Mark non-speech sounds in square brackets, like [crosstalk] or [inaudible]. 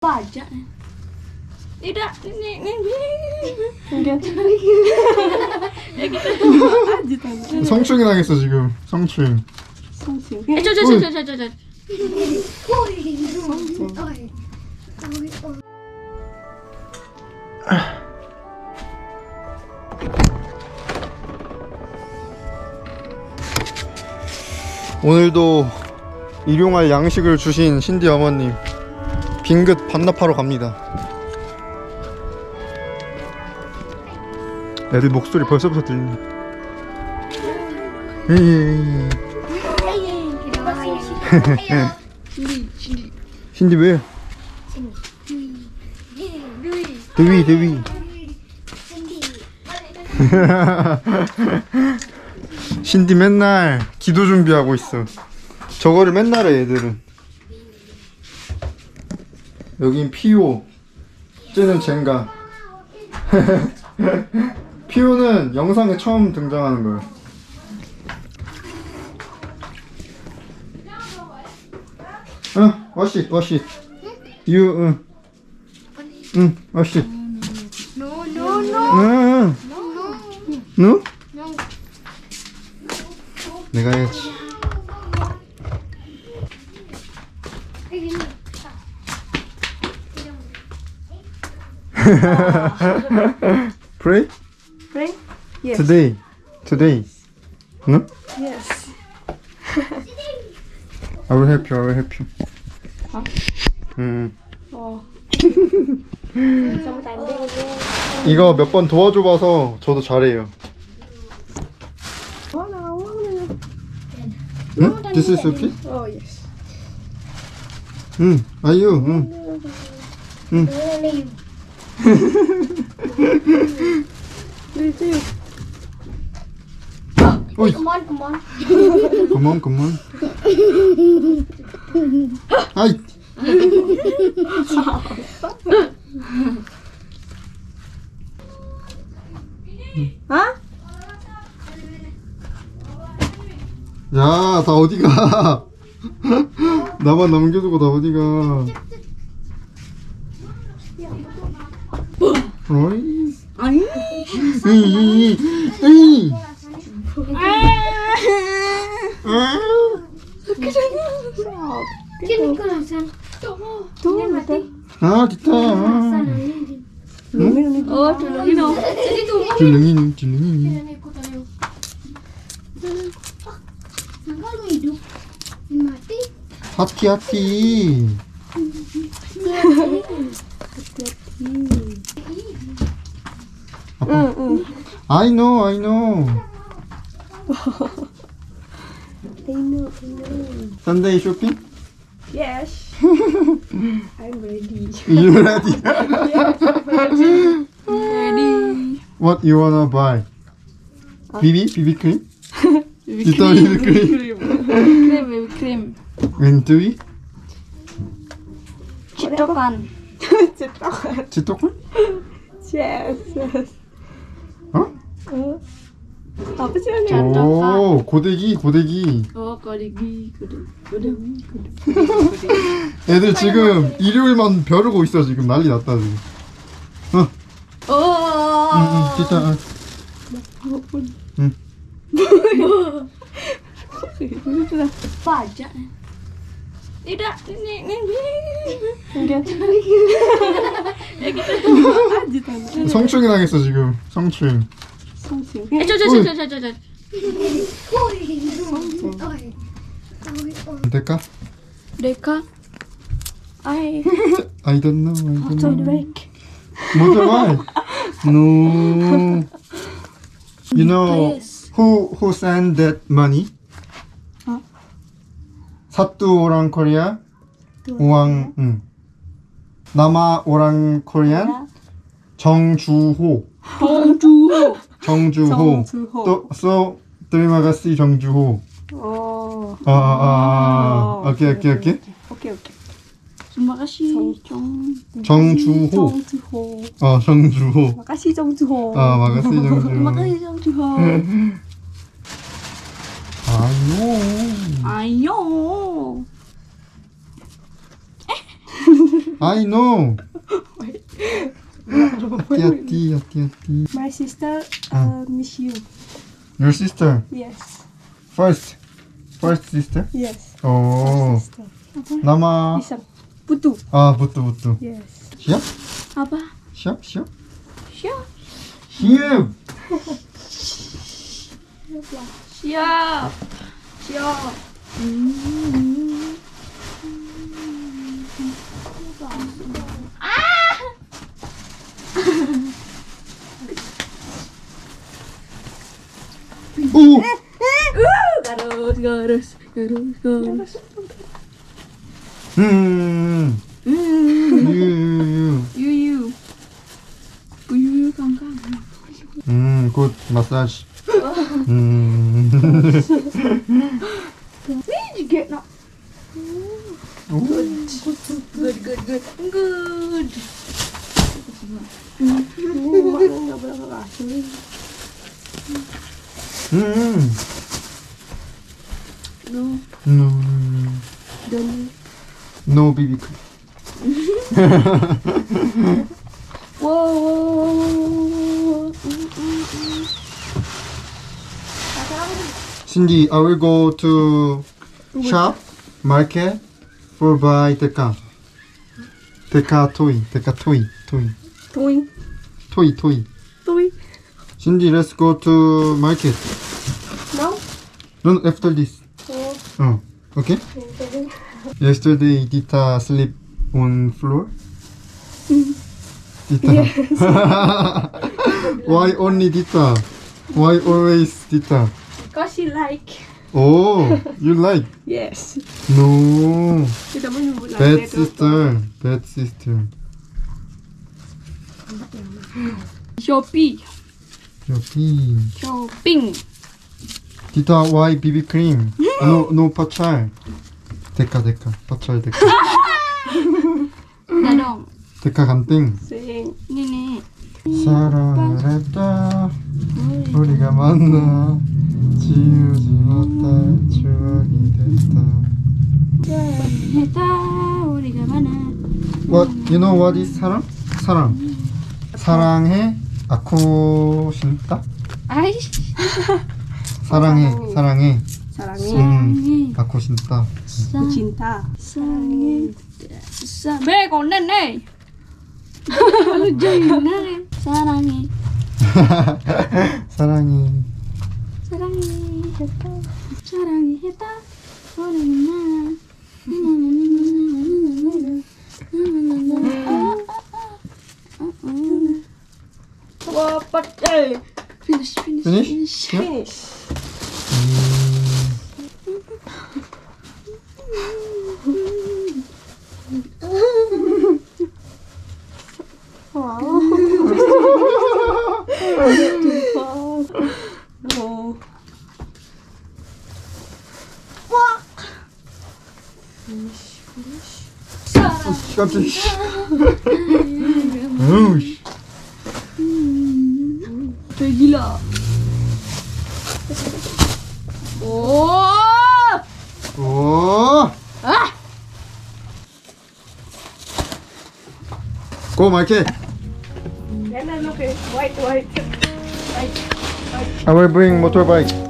Baca. Tidak, ini, ini, 성추행 당했어 지금 성추행 Eh, coba. 오늘도 일용할 양식을 주신 신디 어머님 빙긋 반납하러 갑니다 애들 목소리 벌써부터 들리네 에이, 신디 왜? 대위 대위 신디 맨날 기도 준비하고 있어. 저거를 맨날 해, 얘들은. 여긴 피오. 쟤는 젠가. [laughs] 피오는 영상에 처음 등장하는 거야. 응, 워시, 워시. 유, 응. 응, 워시. 누? 내가 해야지. Pray? Pray? Yes. Today. Today. No? Yes. I will help you. I will help you. Hả? 음. Ồ. 이거 몇 번 도와줘 봐서 저도 잘해요. Quá nào. 응? This is okay? Oh, yes. 응. 아유. 응. Tiêu. 어이. Come on. 그만 그만. 아이. Hả? 야, 다 어디가? 나만 남겨두고 다 어디가? 어이. Ay. 으이, 으이. 아, 됐다. Oh, kalau hidup ini mati. 하티 하티. Ừ, ừ. I know, I know. I know, I know. Sunday shopping? Yes. I'm ready. You ready? Ready. What you wanna buy? BB? BB cream? Kita BB cream. Krim, baby krim. And do we? Citokan. Chết tóc. 지떡을? Yes. yes. 어? Sih ini? 오, 고데기, 고데기. Oh, kodegi, kodegi, kodegi, kodegi. 애들 지금 일요일만 벼르고 있어, 지금. 난리 났다, 지금. 어, Oh. 응, 응, 진짜. Tante. 성추행 당했어, 지금. 성추행. Eh, coba. Oi. 될까? Deka. I I don't know, I don't know. back. Motorbike? No. You know Yes. who who sent that money? Huh? 사뚜 오랑 코리아 우왕 응. 남아 오랑 코리안 정주호 Pengjuho. 정주호 정주호. 또 so 드리마가시 정주호 Oh. 아아 아 오케이 오케이 오케이 Oke oke. Terima kasih, Chong. 정주호 정주호. 어 정주호 Makasih 정주호. 아 마가시 Terima 정주호 kasih, Chong Juho. 아유 Ayo. I know. [laughs] hati hati hati hati. My sister ah. uh, miss you. Your sister? Yes. First, first sister? Yes. Oh. Sister. Uh-huh. Nama? Isam. Putu. Ah, putu, putu. Yes. Siap? Apa? Siap siap. Siap. Siap. [laughs] Siap. Siap. Siap. Hmm. Garus, garus, garus, garus. 음. Hmm. 유유유. You, you. You, you, come, come. 음, 굿 마사지. 음. Where did you get now? 오. Good, good, good. Good. 음. No. whoa. Mm, mm, mm. Cindy, I will go to shop, market for buy deca. Deca toy, deca toy, toy, toy, toy, toy. toy. Cindy, let's go to market. Now? No, after this. Oh, Oh, okay. okay. Yesterday, Dita sleep on floor. Mm-hmm. Dita. [laughs] Why only Dita? Why always Dita? Because she like. Oh, [laughs] you like? Yes. No. Kita menyebut Bad sister. Bad sister. Shopee. 여기. Shopping. Dita, why BB cream? No, no 파찰. 데카 데카. 파찰 데카. Dah dong. 데카 간땡. Sing. Ni ni. 사랑을 했다. 우리가 만나. 지우지 못할 추억이 됐다. Kita 우리가 만나. What you know what is 사랑? 사랑. 사랑해 아코 신다. Aish. 사랑해 사랑해. Sarangi. 음 아코 신다. Cinta. Sarangi. Sampai kau nenek. Lu jangan nenek. Sarangi. 사랑해. Sarangi. Sarangi kita. 우리가 만나. But, finish, finish, finish, finish. finish. Finish, finish. Scottish. Rouge. 어우 씨. Kayak gila. Oh. 오. Ah. 고 마이켓. Yan na, okay. White, white. I will bring motorbike.